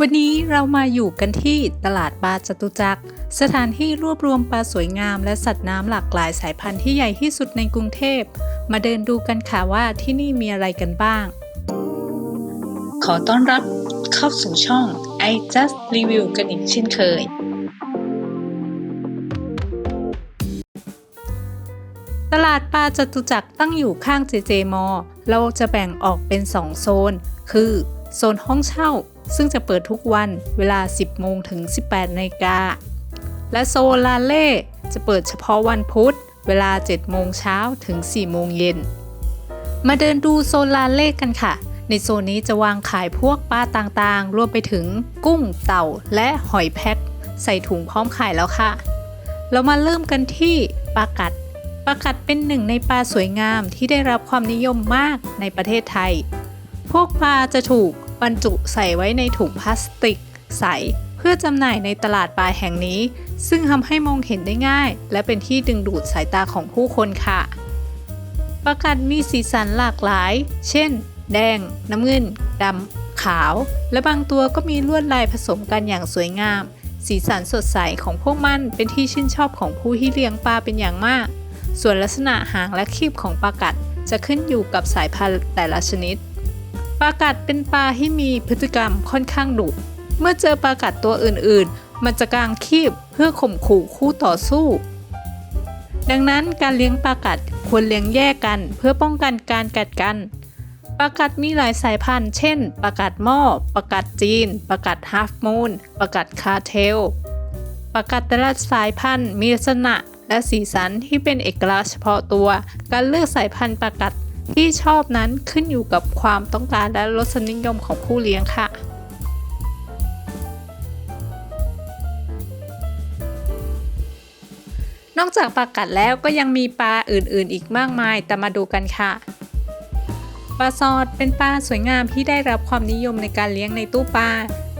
วันนี้เรามาอยู่กันที่ตลาดปลาจตุจักร สถานที่รวบรวมปลาสวยงามและสัตว์น้ำหลากหลายสายพันธุ์ที่ใหญ่ที่สุดในกรุงเทพ มาเดินดูกันค่ะว่าที่นี่มีอะไรกันบ้าง ขอต้อนรับเข้าสู่ช่อง I Just Review กันอีกเช่นเคย ตลาดปลาจตุจักรตั้งอยู่ข้าง JJ m เราจะแบ่งออกเป็น 2 โซน คือ โซนห้องเช่า ซึ่งจะเปิดทุกวันเวลา 10 โมงถึง 18นาฬิกา และโซลาเล่จะเปิดเฉพาะวันพุธ เวลา 7 โมงเช้าถึง 4 โมงเย็น มาเดินดูโซลาเล่กันค่ะ ในโซนนี้จะวางขายพวกปลาต่างๆ รวมไปถึงกุ้ง เต่า และหอยแพ็คใส่ถุงพร้อมขายแล้วค่ะ เรามาเริ่มกันที่ปลากัดปลากัดเป็นหนึ่งในปลาสวยงามที่ได้รับความนิยมมากในประเทศไทย พวกปลาจะถูก บรรจุใส่ไว้ในถุงพลาสติก ใส เพื่อจำหน่ายในตลาดปลาแห่งนี้ ซึ่งทำให้มองเห็นได้ง่าย และเป็นที่ดึงดูดสายตาของผู้คนค่ะปลากัดมีสีสันหลากหลาย เช่น แดง น้ำเงินดำขาว และบางตัวก็มีลวดลายผสมกันอย่างสวยงาม สีสันสดใสของพวกมันเป็นที่ชื่นชอบของผู้ที่เลี้ยงปลาเป็นอย่างมาก ส่วนลักษณะหางและครีบของปลากัดจะขึ้นอยู่กับสายพันธุ์แต่ละชนิด ปลากัดเป็นปลาที่มีพฤติกรรมค่อนข้างดุเมื่อเจอปลากัดตัวอื่นๆ มันจะกางคีบเพื่อข่มขู่คู่ต่อสู้ ดังนั้นการเลี้ยงปลากัดควรเลี้ยงแยกกันเพื่อป้องกันการกัดกันปลากัดมีหลายสายพันธุ์ เช่นปลากัดหม้อปลากัดจีนปลากัดฮาฟมูนปลากัดคาเทลปลากัดแต่ละสายพันธุ์มีลักษณะและสีสันที่เป็นเอกลักษณ์เฉพาะตัว การเลือกสายพันธุ์ปลากัด ที่ชอบนั้นขึ้นอยู่กับความต้องการและรสนิยมของผู้เลี้ยงค่ะ นอกจากปลากัดแล้วก็ยังมีปลาอื่นๆ อีกมากมาย แต่มาดูกันค่ะปลาซอดเป็นปลาสวยงามที่ได้รับความนิยมในการเลี้ยงในตู้ปลา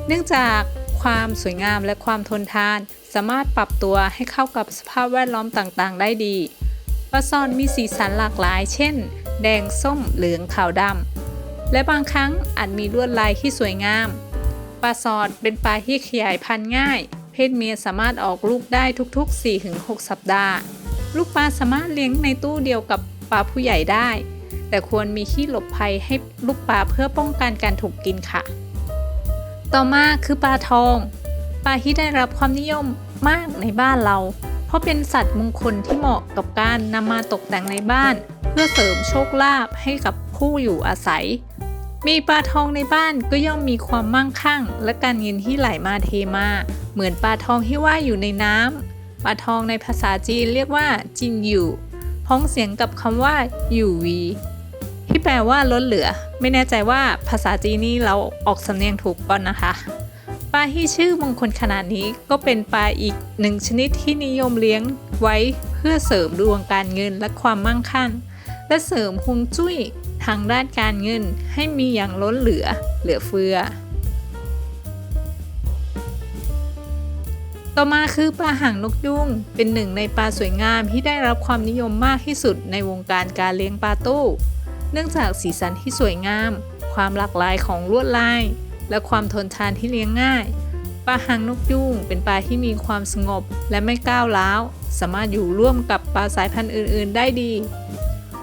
เนื่องจากความสวยงามและความทนทาน สามารถปรับตัวให้เข้ากับสภาพแวดล้อมต่างๆ ได้ดีปลาซอดมีสีสันหลากหลาย เช่น แดงส้มเหลืองขาวดำและบางครั้งอาจมีลวดลายที่สวยงามปลาซอดเป็นปลาที่ขยายพันธุ์ง่าย เพศเมียสามารถออกลูกได้ทุกๆ 4-6 สัปดาห์ ลูกปลาสามารถเลี้ยงในตู้เดียวกับปลาผู้ใหญ่ได้ แต่ควรมีที่หลบภัยให้ลูกปลาเพื่อป้องกันการถูกกินค่ะ ต่อมาคือปลาทอง ปลาที่ได้รับความนิยมมากในบ้านเรา ราะเป็นสัตว์มงคลที่เหมาะกับการนำมาตกแต่งในบ้าน เพื่อเสริมโชคลาภให้กับผู้อยู่อาศัย มีปลาทองในบ้านก็ย่อมมีความมั่งคั่ง และการเงินที่ไหลมาเทมา เหมือนปลาทองที่ว่ายอยู่ในน้ำปลาทองในภาษาจีนเรียกว่าจินอยู่พ้องเสียงกับคำว่าอยู่วีที่แปลว่าล้นเหลือ ไม่แน่ใจว่าภาษาจีนนี่เราออกสำเนียงถูกก่อนนะคะ ปลาที่ชื่อมงคลขนาดนี้ก็เป็นปลาอีกหนึ่งชนิดที่นิยมเลี้ยงไว้เพื่อเสริมดวงการเงินและความมั่งคั่ง และเสริมฮวงจุ้ยทางด้านการเงินให้มีอย่างล้นเหลือเหลือเฟือ ต่อมาคือปลาหางนกยุงเป็นหนึ่งในปลาสวยงามที่ได้รับความนิยมมากที่สุดในวงการการเลี้ยงปลาตู้ เนื่องจากสีสันที่สวยงาม ความหลากหลายของลวดลาย และความทนทานที่เลี้ยงง่ายปลาหางนกยุงเป็นปลาที่มีความสงบและไม่ก้าวร้าว สามารถอยู่ร่วมกับปลาสายพันธุ์อื่น ๆ ได้ดี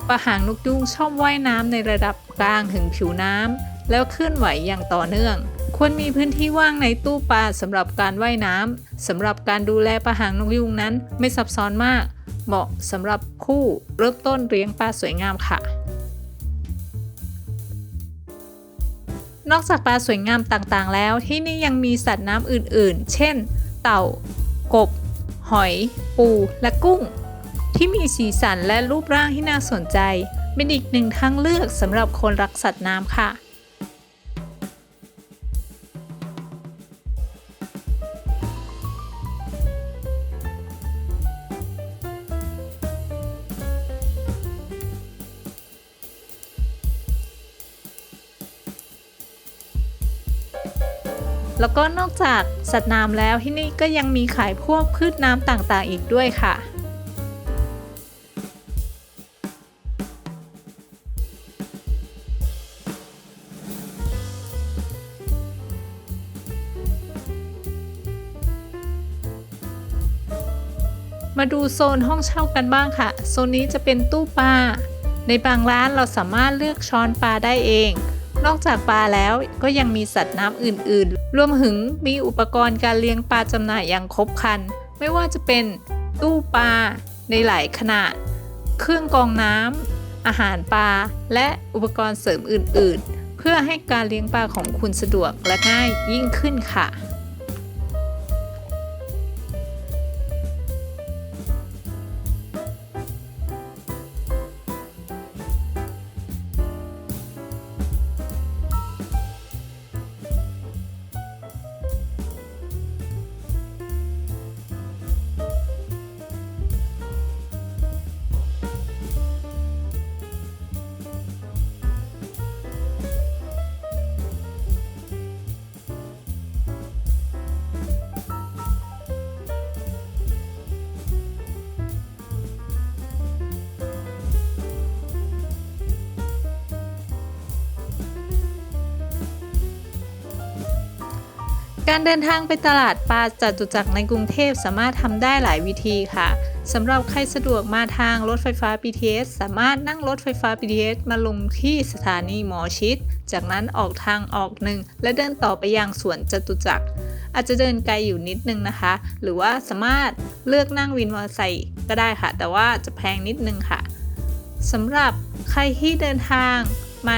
ปลาหางนกยุงชอบว่ายน้ำในระดับกลางถึงผิวน้ำแล้วเคลื่อนไหวอย่างต่อเนื่อง ควรมีพื้นที่ว่างในตู้ปลาสำหรับการว่ายน้ำสำหรับการดูแลปลาหางนกยุงนั้นไม่ซับซ้อนมาก เหมาะสำหรับคู่เริ่มต้นเลี้ยงปลาสวยงามค่ะ นอกจากปลาสวยงามต่างๆ แล้ว ที่นี่ยังมีสัตว์น้ำอื่นๆ เช่น เต่า กบ หอย ปู และกุ้ง ที่มีสีสันและรูปร่างที่น่าสนใจ เป็นอีกหนึ่งทางเลือกสำหรับคนรักสัตว์น้ำค่ะ แล้วก็นอกจากสัตว์น้ำแล้วที่นี่ก็ยังมีขายพวกพืชน้ำต่างๆอีกด้วยค่ะมาดูโซนห้องเช่ากันบ้างค่ะ โซนนี้จะเป็นตู้ปลา ในบางร้านเราสามารถเลือกช้อนปลาได้เอง นอกจากปลาแล้วก็ยังมีสัตว์น้ำอื่นๆ รวมถึงมีอุปกรณ์การเลี้ยงปลาจำหน่ายอย่างครบครัน ไม่ว่าจะเป็นตู้ปลาในหลายขนาด เครื่องกรองน้ำ อาหารปลา และอุปกรณ์เสริมอื่นๆ เพื่อให้การเลี้ยงปลาของคุณสะดวกและง่ายยิ่งขึ้นค่ะ การเดินทางไปตลาดปลาจตุจักรในกรุงเทพสามารถทำได้หลายวิธีค่ะสำหรับใครสะดวกมาทางรถไฟฟ้า BTS สามารถนั่งรถไฟฟ้า BTS มาลงที่สถานีหมอชิด จากนั้นออกทางออกหนึ่ง และเดินต่อไปยังสวนจตุจักร อาจจะเดินไกลอยู่นิดนึงนะคะ หรือว่าสามารถเลือกนั่งวินมอเตอร์ไซค์ก็ได้ค่ะ แต่ว่าจะแพงนิดนึงค่ะสำหรับใครที่เดินทางมา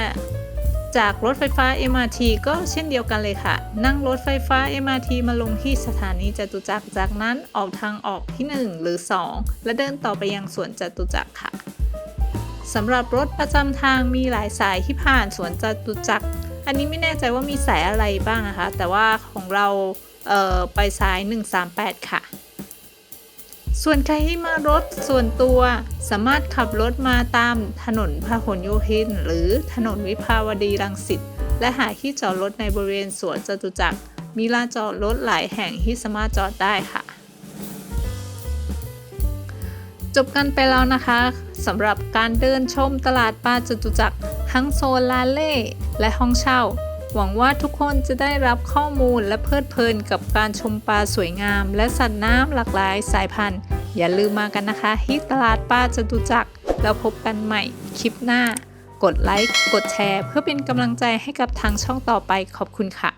จากรถไฟฟ้า MRT ก็เช่นเดียวกันเลยค่ะ นั่งรถไฟฟ้า MRT มาลงที่สถานีจตุจักร จากนั้นออกทางออกที่ 1 หรือ 2 และเดินต่อไปยังสวนจตุจักรค่ะสำหรับรถประจำทางมีหลายสายที่ผ่านสวนจตุจักร อันนี้ไม่แน่ใจว่ามีสายอะไรบ้างนะคะ แต่ว่าของเราเไปสาย 138 ค่ะ ส่วนใครที่มารถส่วนตัวสามารถขับรถมาตามถนนพหลโยธิน หรือถนนวิภาวดีรังสิตและหาที่จอดรถในบริเวณสวนจตุจักร มีลานจอดรถหลายแห่งที่สามารถจอดได้ค่ะ จบกันไปแล้วนะคะสำหรับการเดินชมตลาดปลาจตุจักร ทั้งโซนลาเล่และห้องเช่า หวังว่าทุกคนจะได้รับข้อมูลและเพลิดเพลินกับการชมปลาสวยงาม และสัตว์น้ำหลากหลายสายพันธุ์ อย่าลืมมากันนะคะที่ตลาดปลาจตุจักรแล้วพบกันใหม่คลิปหน้า กดไลค์ กดแชร์ เพื่อเป็นกำลังใจให้กับทางช่องต่อไปขอบคุณค่ะ